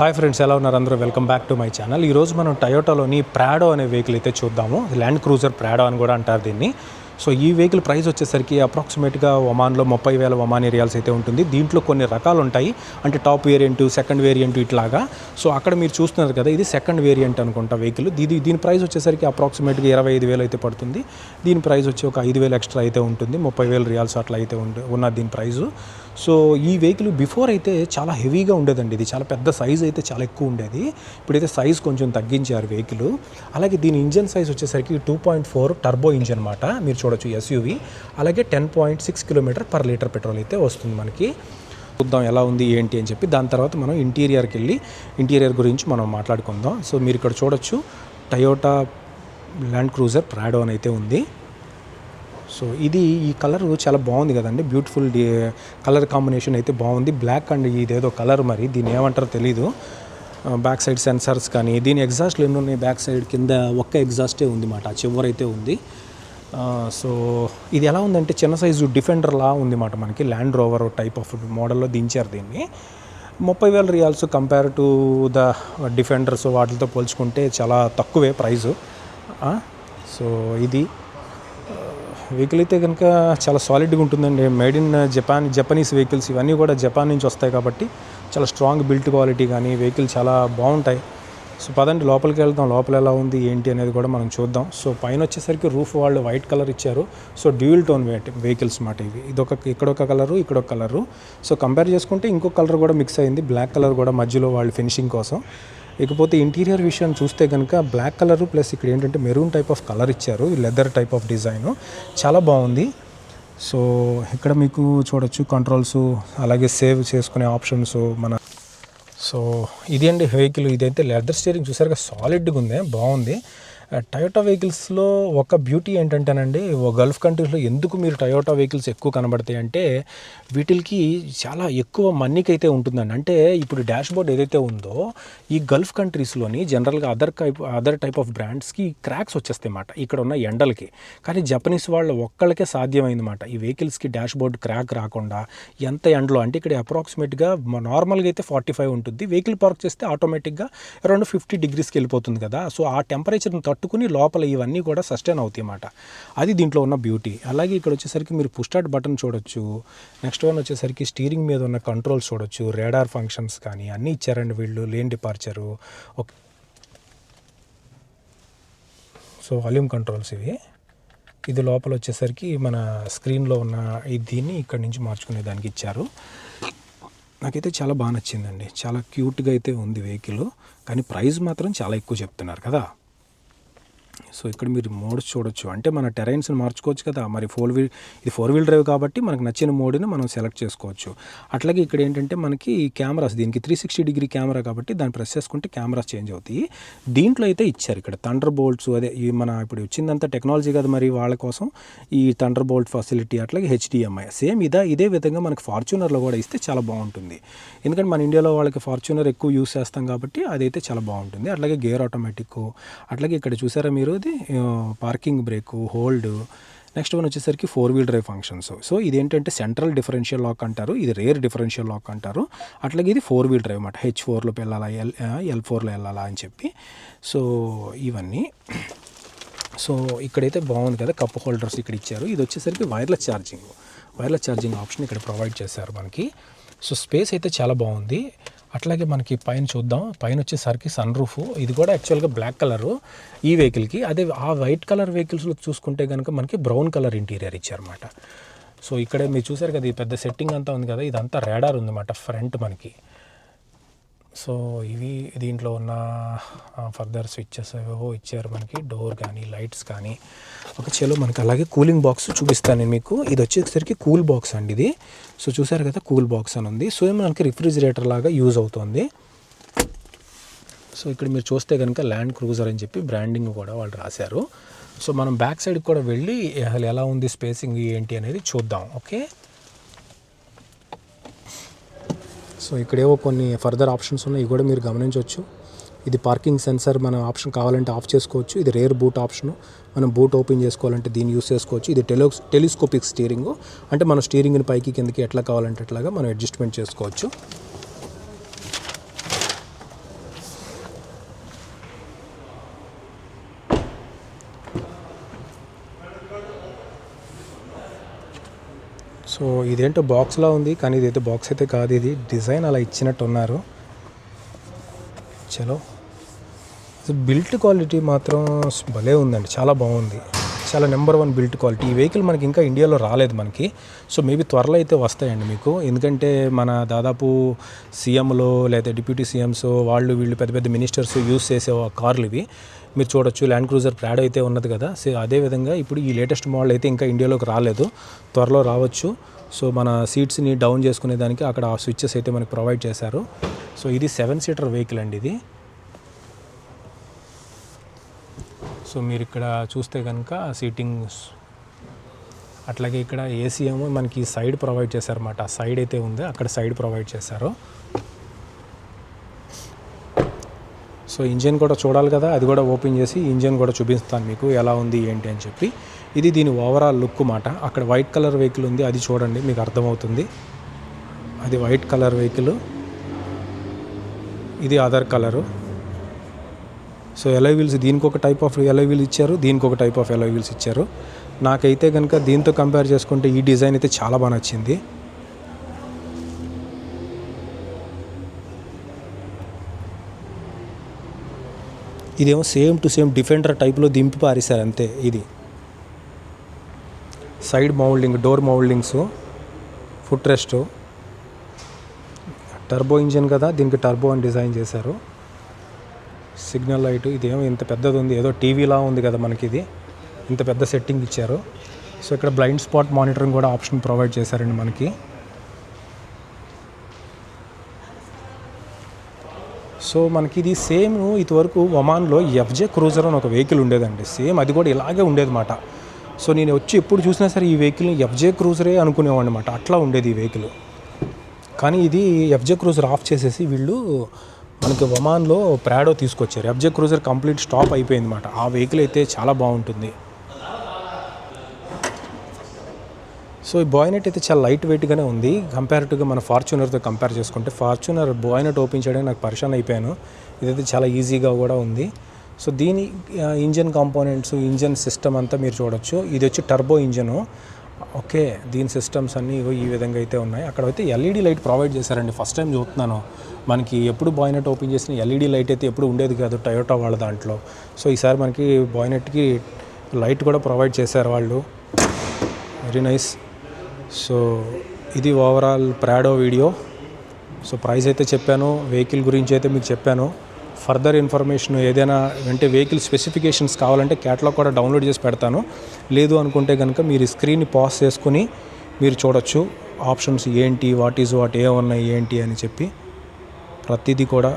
Hi friends ఎలా ఉన్నారు అందరూ? Welcome back to my channel ఈరోజు మనం టయోటాలోని ప్రాడో అనే వెహికల్ అయితే చూద్దాము. ల్యాండ్ క్రూజర్ ప్రాడో అని కూడా అంటారు దీన్ని. సో ఈ వెహికల్ ప్రైస్ వచ్చేసరికి అప్రాక్సిమేట్గా ఒమాన్లో ముప్పై వేల ఒమాన్ ఏరియాల్స్ అయితే ఉంటుంది. దీంట్లో కొన్ని రకాలు ఉంటాయి. అంటే టాప్ వేరియంట్ సెకండ్ వేరియంట్ ఇట్లాగా. సో అక్కడ మీరు చూస్తున్నారు కదా ఇది సెకండ్ వేరియంట్ అనుకుంటా వెహికల్ ఇది దీని ప్రైస్ వచ్చేసరికి అప్రాక్సిమేట్గా ఇరవై ఐదు వేలు అయితే పడుతుంది. దీని ప్రైస్ వచ్చి ఒక ఐదు వేలు ఎక్స్ట్రా అయితే ఉంటుంది. ముప్పై వేలు రియాల్స్ అట్లా అయితే ఉన్న ఉన్నది దీని ప్రైజు సో ఈ వెహికల్ బిఫోర్ అయితే చాలా హెవీగా ఉండేదండి. ఇది చాలా పెద్ద సైజ్ అయితే చాలా ఎక్కువ ఉండేది. ఇప్పుడైతే సైజ్ కొంచెం తగ్గించారు వెహికల్. అలాగే దీని ఇంజన్ సైజ్ వచ్చేసరికి two point four turbo engine అనమాట మీరు చూడొచ్చు ఎస్యూవి అలాగే ten point six kilometre per litre petrol అయితే వస్తుంది మనకి. చూద్దాం ఎలా ఉంది ఏంటి అని చెప్పి. దాని తర్వాత మనం ఇంటీరియర్కి వెళ్ళి ఇంటీరియర్ గురించి మనం మాట్లాడుకుందాం. సో మీరు ఇక్కడ చూడొచ్చు టయోటా ల్యాండ్ క్రూజర్ ప్రాడో అని అయితే ఉంది. సో ఇది ఈ కలర్ చాలా బాగుంది కదండి. బ్యూటిఫుల్ కలర్ కాంబినేషన్ అయితే బాగుంది. బ్లాక్ అండ్ ఇదేదో కలర్ మరి దీన్ని ఏమంటారో తెలీదు. బ్యాక్ సైడ్ సెన్సార్స్ కానీ దీని ఎగ్జాస్ట్లు ఎన్ని ఉన్నాయి? బ్యాక్ సైడ్ కింద ఒక్క ఎగ్జాస్టే ఉంది మాట చివరైతే ఉంది. సో ఇది ఎలా ఉందంటే చిన్న సైజు డిఫెండర్లా ఉంది మాట మనకి ల్యాండ్ రోవర్ టైప్ ఆఫ్ మోడల్లో దించారు దీన్ని. ముప్పై వేల riyals compare to the Defenders వాటితో పోల్చుకుంటే చాలా తక్కువే ప్రైజు సో ఇది వెహికల్ అయితే కనుక చాలా సాలిడ్గా ఉంటుందండి. Made in Japan Japanese vehicles ఇవన్నీ కూడా జపాన్ నుంచి వస్తాయి కాబట్టి చాలా స్ట్రాంగ్ బిల్ట్ క్వాలిటీ కానీ వెహికల్ చాలా బాగుంటాయి. సో పదండి లోపలికి వెళ్దాం. లోపల ఎలా ఉంది ఏంటి అనేది కూడా మనం చూద్దాం. సో పైన వచ్చేసరికి రూఫ్ వాళ్ళు వైట్ కలర్ ఇచ్చారు. సో డ్యూల్ టోన్ వెహికల్స్ మాట ఇవి. ఇదొక ఇక్కడొక కలరు ఇక్కడొక కలరు సో కంపేర్ చేసుకుంటే ఇంకో కలర్ కూడా మిక్స్ అయింది. బ్లాక్ కలర్ కూడా మధ్యలో వాళ్ళు ఫినిషింగ్ కోసం. ఇకపోతే ఇంటీరియర్ విషయం చూస్తే కనుక బ్లాక్ కలర్ ప్లస్ ఇక్కడ ఏంటంటే మెరూన్ టైప్ ఆఫ్ కలర్ ఇచ్చారు లెదర్ టైప్ ఆఫ్ డిజైన్. చాలా బాగుంది. సో ఇక్కడ మీకు చూడొచ్చు కంట్రోల్స్ అలాగే సేవ్ చేసుకునే ఆప్షన్స్ మన సో ఇది అండి వెహికల్ ఇదైతే లెదర్ స్టీరింగ్ చూసారుగా సాలిడ్గా ఉంది బాగుంది. టయోటా వెహికల్స్లో ఒక బ్యూటీ ఏంటంటేనండి ఓ గల్ఫ్ కంట్రీస్లో ఎందుకు మీరు టయోటా వెహికల్స్ ఎక్కువ కనబడతాయి అంటే వీటికి చాలా ఎక్కువ మన్నికైతే ఉంటుందండి. అంటే ఇప్పుడు డాష్ బోర్డ్ ఏదైతే ఉందో ఈ గల్ఫ్ కంట్రీస్లోని జనరల్గా other type other type of బ్రాండ్స్కి cracks వచ్చేస్తాయి అన్నమాట. ఇక్కడ ఉన్న ఎండలకి. కానీ జపనీస్ వాళ్ళ ఒక్కళ్ళకే సాధ్యమైందన్నమాట. ఈ వెహికల్స్కి డాష్ బోర్డ్ క్రాక్ రాకుండా ఎంత ఎండలో అంటే ఇక్కడ అప్రాక్సిమేట్గా నార్మల్గా అయితే ఫార్టీ ఫైవ్ ఉంటుంది. వెహికల్ పార్క్ చేస్తే ఆటోమేటిక్గా అరౌండ్ ఫిఫ్టీ డిగ్రీస్కి వెళ్ళిపోతుంది కదా. సో ఆ టెంపరేచర్ని పట్టుకుని లోపల ఇవన్నీ కూడా సస్టైన్ అవుతాయి అన్నమాట. అది దీంట్లో ఉన్న బ్యూటీ అలాగే ఇక్కడ వచ్చేసరికి మీరు పుష్టార్ట్ బటన్ చూడొచ్చు. నెక్స్ట్ వన్ వచ్చేసరికి స్టీరింగ్ మీద ఉన్న కంట్రోల్స్ చూడొచ్చు. రేడార్ ఫంక్షన్స్ కానీ అన్నీ ఇచ్చారండి వీళ్ళు lane departure okay so volume controls ఇవి. ఇది లోపల వచ్చేసరికి మన స్క్రీన్లో ఉన్న దీన్ని ఇక్కడ నుంచి మార్చుకునే దానికి ఇచ్చారు. నాకైతే చాలా బాగా నచ్చిందండి. చాలా క్యూట్గా అయితే ఉంది వెహికల్ కానీ ప్రైస్ మాత్రం చాలా ఎక్కువ చెప్తున్నారు కదా. సో ఇక్కడ మీరు మోడ్స్ చూడొచ్చు. అంటే మన టెరైన్స్ని మార్చుకోవచ్చు కదా. మరి ఫోర్ వీల్ ఇది ఫోర్ వీల్ డ్రైవ్ కాబట్టి మనకు నచ్చిన మోడ్ని మనం సెలెక్ట్ చేసుకోవచ్చు. అట్లాగే ఇక్కడ ఏంటంటే మనకి కెమెరాస్ దీనికి త్రీ సిక్స్టీ డిగ్రీ కెమెరా కాబట్టి దాన్ని ప్రెస్ చేసుకుంటే కెమెరాస్ చేంజ్ అవుతాయి. దీంట్లో అయితే ఇచ్చారు ఇక్కడ థండర్ బోల్ట్స్ అదే ఈ మన ఇప్పుడు వచ్చిందంతా టెక్నాలజీ కదా మరి వాళ్ళ కోసం. ఈ థండర్ బోల్ట్ ఫెసిలిటీ అట్లాగే హెచ్డిఎంఐ సేమ్ ఇదే ఇదే విధంగా మనకి ఫార్చునర్లో కూడా ఇస్తే చాలా బాగుంటుంది. ఎందుకంటే మన ఇండియాలో వాళ్ళకి ఫార్చునర్ ఎక్కువ యూస్ చేస్తాం కాబట్టి అదైతే చాలా బాగుంటుంది. అట్లాగే గేర్ ఆటోమేటిక్ అట్లాగే ఇక్కడ చూసారా మీరు? ఇది parking brake hold next one వచ్చేసరికి four wheel drive functions so ఇదేంటంటే సెంట్రల్ డిఫరెన్షియల్ లాక్ అంటారు ఇది రేర్ డిఫరెన్షియల్ లాక్ అంటారు. అట్లాగే ఇది ఫోర్ వీల్ డ్రైవ్ అనమాట హెచ్ ఫోర్లో వెళ్ళాలా ఎల్ ఎల్ ఫోర్లో వెళ్ళాలా అని చెప్పి. సో ఇవన్నీ. సో ఇక్కడైతే బాగుంది కదా కప్ హోల్డర్స్ ఇక్కడ ఇచ్చారు. ఇది వచ్చేసరికి wireless charging wireless charging option ఇక్కడ ప్రొవైడ్ చేశారు మనకి. సో స్పేస్ అయితే చాలా బాగుంది. అట్లాగే మనకి పైన చూద్దాం. పైన వచ్చేసరికి సన్ రూఫ్. ఇది కూడా యాక్చువల్గా బ్లాక్ కలరు ఈ వెహికల్కి అదే ఆ వైట్ కలర్ వెహికల్స్లో చూసుకుంటే కనుక మనకి బ్రౌన్ కలర్ ఇంటీరియర్ ఇచ్చారన్నమాట. సో ఇక్కడే మీరు చూసారు కదా ఈ పెద్ద సెట్టింగ్ అంతా ఉంది కదా ఇదంతా రాడార్ ఉందన్నమాట ఫ్రంట్ మనకి. సో ఇవి దీంట్లో ఉన్న ఫర్దర్ స్విచ్చెస్ ఏవో ఇచ్చారు మనకి డోర్ కానీ లైట్స్ కానీ. ఒక చెలో మనకి అలాగే కూలింగ్ బాక్స్ చూపిస్తాను నేను మీకు. ఇది వచ్చేసరికి కూల్ బాక్స్ అండి ఇది. సో చూసారు కదా కూల్ బాక్స్ అని ఉంది. సో ఏమో మనకి రిఫ్రిజిరేటర్ లాగా యూజ్ అవుతుంది. సో ఇక్కడ మీరు చూస్తే కనుక ల్యాండ్ క్రూజర్ అని చెప్పి బ్రాండింగ్ కూడా వాళ్ళు రాశారు. సో మనం బ్యాక్ సైడ్కి కూడా వెళ్ళి అసలు ఎలా ఉంది స్పేసింగ్ ఏంటి అనేది చూద్దాం. ఓకే? సో ఇక్కడేవో కొన్ని ఫర్దర్ ఆప్షన్స్ ఉన్నాయి. ఇవి కూడా మీరు గమనించవచ్చు. ఇది పార్కింగ్ సెన్సర్ మన ఆప్షన్ కావాలంటే ఆఫ్ చేసుకోవచ్చు. ఇది రేర్ బూట్ ఆప్షన్ మనం బూట్ ఓపెన్ చేసుకోవాలంటే దీన్ని యూస్ చేసుకోవచ్చు. ఇది టెలో టెలిస్కోపిక్ స్టీరింగ్ అంటే మన స్టీరింగ్ని పైకి కిందకి ఎట్లా కావాలంటే అట్లాగా మనం అడ్జస్ట్మెంట్ చేసుకోవచ్చు. సో ఇదేంటో బాక్స్లా ఉంది కానీ ఇదైతే బాక్స్ అయితే కాదు. ఇది డిజైన్ అలా ఇచ్చినట్టు ఉన్నారు చలో బిల్ట్ క్వాలిటీ మాత్రం భలే ఉందండి చాలా బాగుంది. చాలా నెంబర్ వన్ బిల్ట్ క్వాలిటీ ఈ వెహికల్ మనకి ఇంకా ఇండియాలో రాలేదు మనకి. సో మేబీ త్వరలో అయితే వస్తాయండి మీకు. ఎందుకంటే మన దాదాపు సీఎంలు లేదా డిప్యూటీ సీఎంస్ వాళ్ళు వీళ్ళు పెద్ద పెద్ద మినిస్టర్స్ యూస్ చేసే కార్లు ఇవి. మీరు చూడొచ్చు ల్యాండ్ క్రూజర్ ప్రాడ్ అయితే ఉన్నది కదా. సో అదేవిధంగా ఇప్పుడు ఈ లేటెస్ట్ మోడల్ అయితే ఇంకా ఇండియాలోకి రాలేదు. త్వరలో రావచ్చు. సో మన సీట్స్ని డౌన్ చేసుకునే దానికి అక్కడ ఆ స్విచ్చెస్ అయితే మనకి ప్రొవైడ్ చేశారు. సో ఇది సెవెన్ సీటర్ వెహికల్ అండి ఇది. సో మీరు ఇక్కడ చూస్తే కనుక సీటింగ్ అట్లాగే ఇక్కడ ఏసీ ఏమో మనకి సైడ్ ప్రొవైడ్ చేశారన్నమాట. ఆ సైడ్ అయితే ఉంది అక్కడ సైడ్ ప్రొవైడ్ చేశారు. సో ఇంజిన్ కూడా చూడాలి కదా అది కూడా ఓపెన్ చేసి ఇంజిన్ కూడా చూపిస్తాను మీకు ఎలా ఉంది ఏంటి అని చెప్పి. ఇది దీని ఓవరాల్ లుక్ మాట. అక్కడ వైట్ కలర్ వెహికల్ ఉంది అది చూడండి మీకు అర్థమవుతుంది. అది వైట్ కలర్ వెహికల్. ఇది other colour. So alloy wheels దీనికి ఒక టైప్ ఆఫ్ ఎలై వీల్స్ ఇచ్చారు దీనికి ఒక టైప్ ఆఫ్ ఎలై వీల్స్ ఇచ్చారు. నాకైతే కనుక దీంతో కంపేర్ చేసుకుంటే ఈ డిజైన్ అయితే చాలా బాగా నచ్చింది. ఇదేమో సేమ్ టు సేమ్ డిఫెండర్ టైప్లో దింపి పారేశారు అంతే ఇది. Side moulding door mouldings foot rest turbo engine కదా దీనికి టర్బో అని డిజైన్ చేశారు. సిగ్నల్ లైట్ ఇదేమో ఇంత పెద్దది ఉంది ఏదో టీవీలా ఉంది కదా మనకి ఇది ఇంత పెద్ద సెట్టింగ్ ఇచ్చారు. సో ఇక్కడ బ్లైండ్ స్పాట్ మానిటరింగ్ కూడా ఆప్షన్ ప్రొవైడ్ చేశారండి మనకి. సో మనకి ఇది సేమ్ ఇదివరకు ఒమాన్లో ఎఫ్జే క్రూజర్ అని ఒక వెహికల్ ఉండేదండి. సేమ్ అది కూడా ఇలాగే ఉండేది మాట సో నేను వచ్చి ఎప్పుడు చూసినా సరే ఈ వెహికల్ని ఎఫ్జే క్రూజరే అనుకునేవాడిని అనమాట అట్లా ఉండేది ఈ వెహికల్. కానీ ఇది ఎఫ్జే క్రూజర్ ఆఫ్ చేసేసి వీళ్ళు మనకి ఒమాన్లో ప్రాడో తీసుకొచ్చారు. అబ్జెక్ట్ క్రూజర్ కంప్లీట్ స్టాప్ అయిపోయింది అనమాట ఆ వెహికల్ అయితే చాలా బాగుంటుంది. సో ఈ బాయ్నెట్ అయితే చాలా లైట్ వెయిట్గానే ఉంది. కంపారిటివ్గా మన ఫార్చునర్తో కంపేర్ చేసుకుంటే ఫార్చునర్ బాయ్నెట్ ఓపెన్ చేయడానికి నాకు పరిశాన్ అయిపోయాను. ఇదైతే చాలా ఈజీగా కూడా ఉంది. సో దీని ఇంజన్ కాంపోనెంట్స్ ఇంజన్ సిస్టమ్ అంతా మీరు చూడొచ్చు. ఇది వచ్చి టర్బో ఇంజను. ఓకే దీని సిస్టమ్స్ అన్నీ ఈ విధంగా అయితే ఉన్నాయి. అక్కడ అయితే ఎల్ఈడి లైట్ ప్రొవైడ్ చేశారండి. ఫస్ట్ టైం చూస్తున్నాను. మనకి ఎప్పుడు బాయినెట్ ఓపెన్ చేసిన ఎల్ఈడి లైట్ అయితే ఎప్పుడు ఉండేది కాదు టయోటా వాళ్ళ దాంట్లో. సో ఈసారి మనకి బాయినెట్కి లైట్ కూడా ప్రొవైడ్ చేశారు వాళ్ళు. వెరీ నైస్ సో ఇది overall Prado video. So price అయితే చెప్పాను. వెహికల్ గురించి అయితే మీకు చెప్పాను. ఫర్దర్ ఇన్ఫర్మేషన్ ఏదైనా అంటే వెహికల్ స్పెసిఫికేషన్స్ కావాలంటే క్యాటలాగ్ కూడా డౌన్లోడ్ చేసి పెడతాను. లేదు అనుకుంటే కనుక మీరు స్క్రీన్ని పాస్ చేసుకుని మీరు చూడొచ్చు ఆప్షన్స్ ఏంటి వాట్ ఈజ్ వాట్ ఏ ఉన్నాయి ఏంటి అని చెప్పి. ప్రతిదీ కూడా